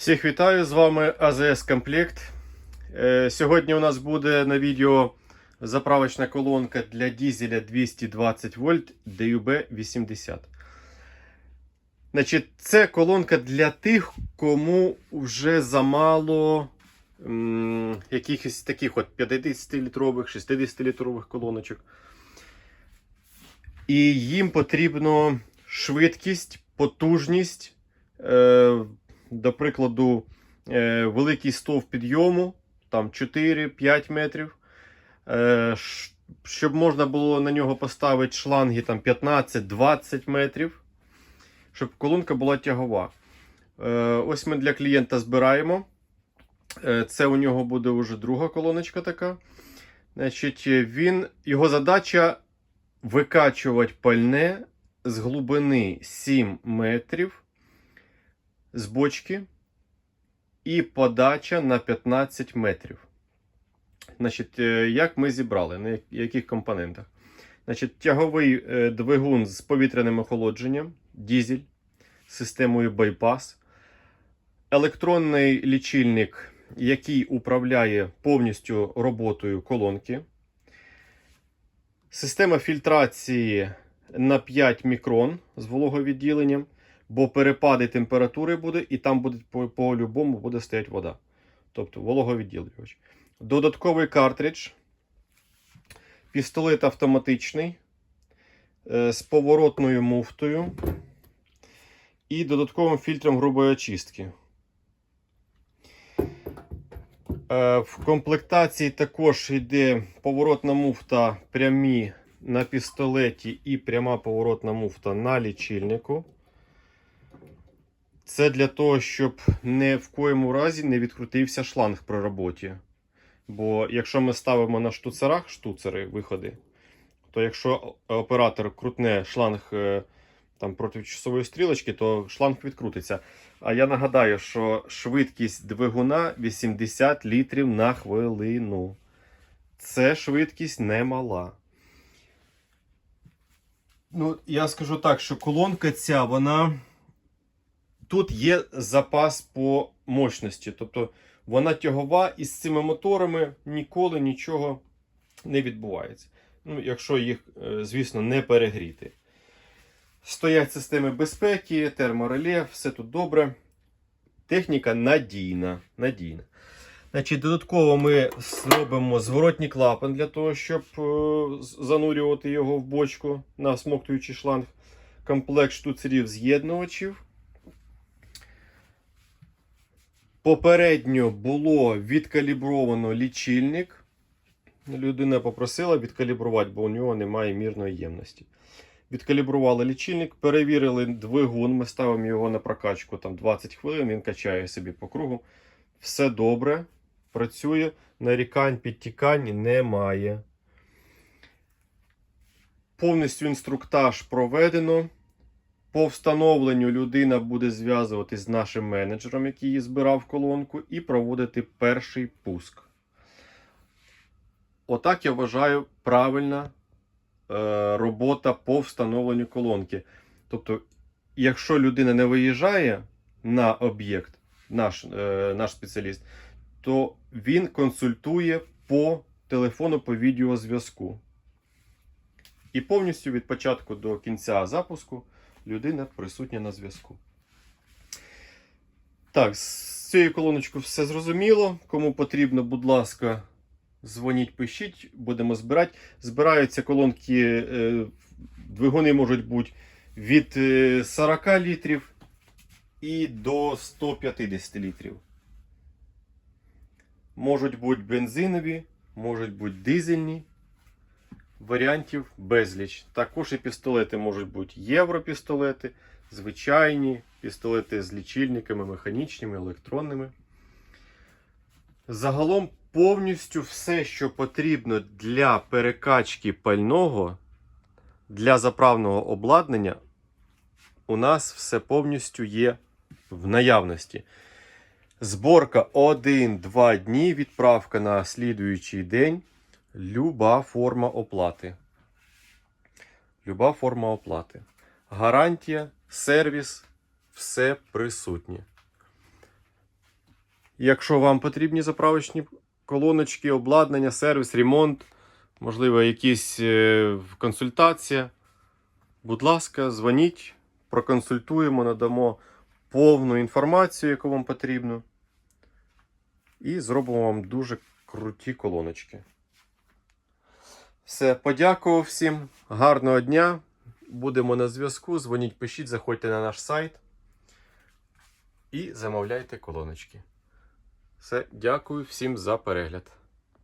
Всіх вітаю, з вами АЗС Комплект. Е, Сьогодні у нас буде на відео заправочна колонка для дізеля 220 вольт DUB 80. Значить, це колонка для тих, кому вже замало м, якихось таких от 50-літрових, 60-літрових колоночок. І їм потрібно швидкість, потужність. Е, до прикладу, е, великий стов підйому, там 4-5 метрів. Е, щоб можна було на нього поставити шланги 15-20 метрів, щоб колонка була тягова. Е, ось ми для клієнта збираємо. Це у нього буде вже друга колоночка така. Значить, він, його задача викачувати пальне з глибини 7 метрів з бочки і подача на 15 метрів. Значить, е, як ми зібрали, на яких компонентах? Значить, тяговий е, двигун з повітряним охолодженням, дізель системою байпас, електронний лічильник, який управляє повністю роботою колонки, система фільтрації на 5 мікрон з вологовідділенням бо перепади температури буде, і там буде по- по-любому буде стояти вода. Тобто вологовідділювач. Додатковий картридж, пістолет автоматичний е, з поворотною муфтою і додатковим фільтром грубої очистки. Е, В комплектації також йде поворотна муфта прямі на пістолеті і пряма поворотна муфта на лічильнику. Це для того, щоб не в коєму разі не відкрутився шланг при роботі. Бо якщо ми ставимо на штуцерах штуцери виходи, то якщо оператор крутне шланг е, там, проти часової стрілочки, то шланг відкрутиться. А я нагадаю, що швидкість двигуна 80 літрів на хвилину. Це швидкість немала. Ну, я скажу так, що колонка ця, вона тут є запас по мощності. Тобто вона тягова і з цими моторами ніколи нічого не відбувається. Ну, якщо їх, е, звісно, не перегріти. Стоять системи безпеки, термореле, все тут добре. Техніка надійна. надійна. Значить, додатково ми зробимо зворотній клапан для того, щоб е, занурювати його в бочку на всмоктуючий шланг. Комплект штуцерів з'єднувачів. Попередньо було відкалібровано лічильник. Людина попросила відкалібрувати, бо у нього немає мірної ємності. Відкалібрували лічильник, перевірили двигун. Ми ставимо його на прокачку там 20 хвилин, він качає собі по кругу. Все добре, працює, нарікань, підтікань немає. Повністю інструктаж проведено. По встановленню людина буде зв'язуватись з нашим менеджером, який її збирав колонку, і проводити перший пуск. Отак я вважаю правильна е, робота по встановленню колонки. Тобто, якщо людина не виїжджає на об'єкт, наш, е, наш спеціаліст, то він консультує по телефону по відеозв'язку. І повністю від початку до кінця запуску людина присутня на зв'язку. Так, з цією колоночкою все зрозуміло. Кому потрібно, будь ласка, дзвоніть, пишіть, будемо збирати. Збираються колонки, е, двигуни можуть бути від е, 40 літрів і до 150 літрів. Можуть бути бензинові, можуть бути дизельні. Варіантів безліч. Також і пістолети можуть бути європістолети, звичайні пістолети з лічильниками, механічними, електронними. Загалом повністю все, що потрібно для перекачки пального, для заправного обладнання, у нас все повністю є в наявності. Зборка 1-2 дні, відправка на слідуючий день. Люба форма оплати. Люба форма оплати. Гарантія, сервіс, все присутнє. Якщо вам потрібні заправочні колоночки, обладнання, сервіс, ремонт, можливо, якісь е, консультація, будь ласка, дзвоніть, проконсультуємо, надамо повну інформацію, яку вам потрібно. І зробимо вам дуже круті колоночки. Все, подякував всім. Гарного дня. Будемо на зв'язку. Дзвоніть, пишіть, заходьте на наш сайт і замовляйте колоночки. Все, дякую всім за перегляд.